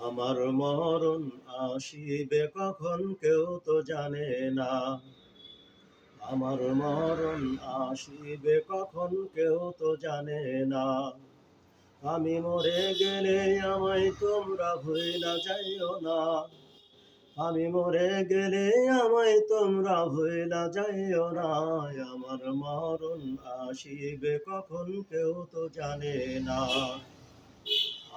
আমার মরণ আসিবে কখন কেউ তো জানে না। আমার মরণ আসিবে কখন কেউ তো জানে না। আমি মরে গেলে আমায় তোমরা ভুইলা যাইও না। আমি মরে গেলে আমায় তোমরা ভুইলা যাইও না। আমার মরণ আসিবে কখন কেউ তো জানে না।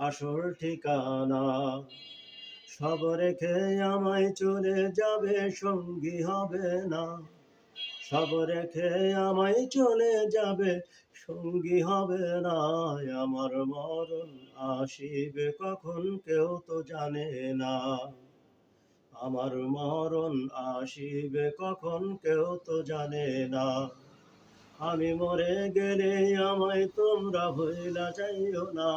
আসল ঠিকানা। সব রেখে আমায় চলে যাবে, সঙ্গী হবে না। সব রেখে আমায় চলে যাবে, সঙ্গী হবে না। আমার মরণ আসিবে কখন কেউ তো জানে না। আমার মরণ আসিবে কখন কেউ তো জানে না। আমি মরে গেলে আমায় তোমরা ভুইলা যাইও না।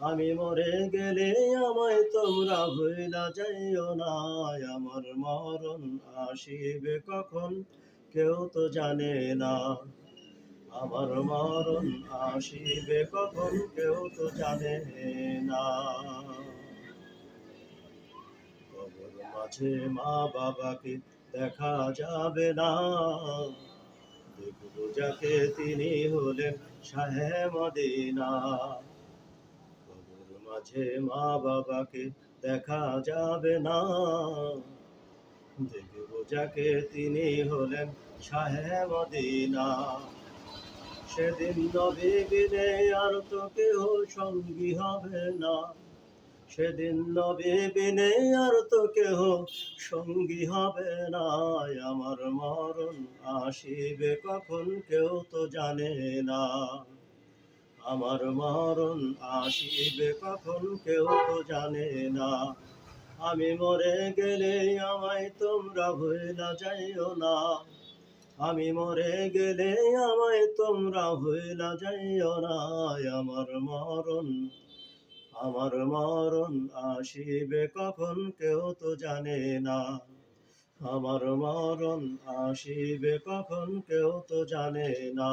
আমি মরে গেলে আমায় তোমরা ভুইলা যাইও না। আমার মরণ আসিবে কখন? কেউ তো জানে না। আমার মরণ আসিবে কখন? কেউ তো জানে না। কবর মাঝে মা বাবাকে দেখা যাবে না। দেখব যাকে তিনি হলেন মদিনা। কবর মাঝে মা বাবাকে দেখা যাবে না। দেখব যাকে তিনি হলেন শাহে মদিনা। সেদিন নবী বিনে আর তো কেহ সঙ্গী হবে না। সেদিন নবী বিনে আর তো কেহ সঙ্গী হবে না। আমার মরণ আসিবে কখন কেউ তো জানে না। আমার মরণ আসিবে কখন কেউ তো জানে না। আমি মরে গেলে আমায় তোমরা ভুলা যাইও না। আমি মরে গেলে আমায় তোমরা ভুলা যাইও না। আমার মরণ আমার মরণ আসিবে কখন কেউ তো জানে না। আমার মরণ আসিবে কখন কেউ তো জানে না।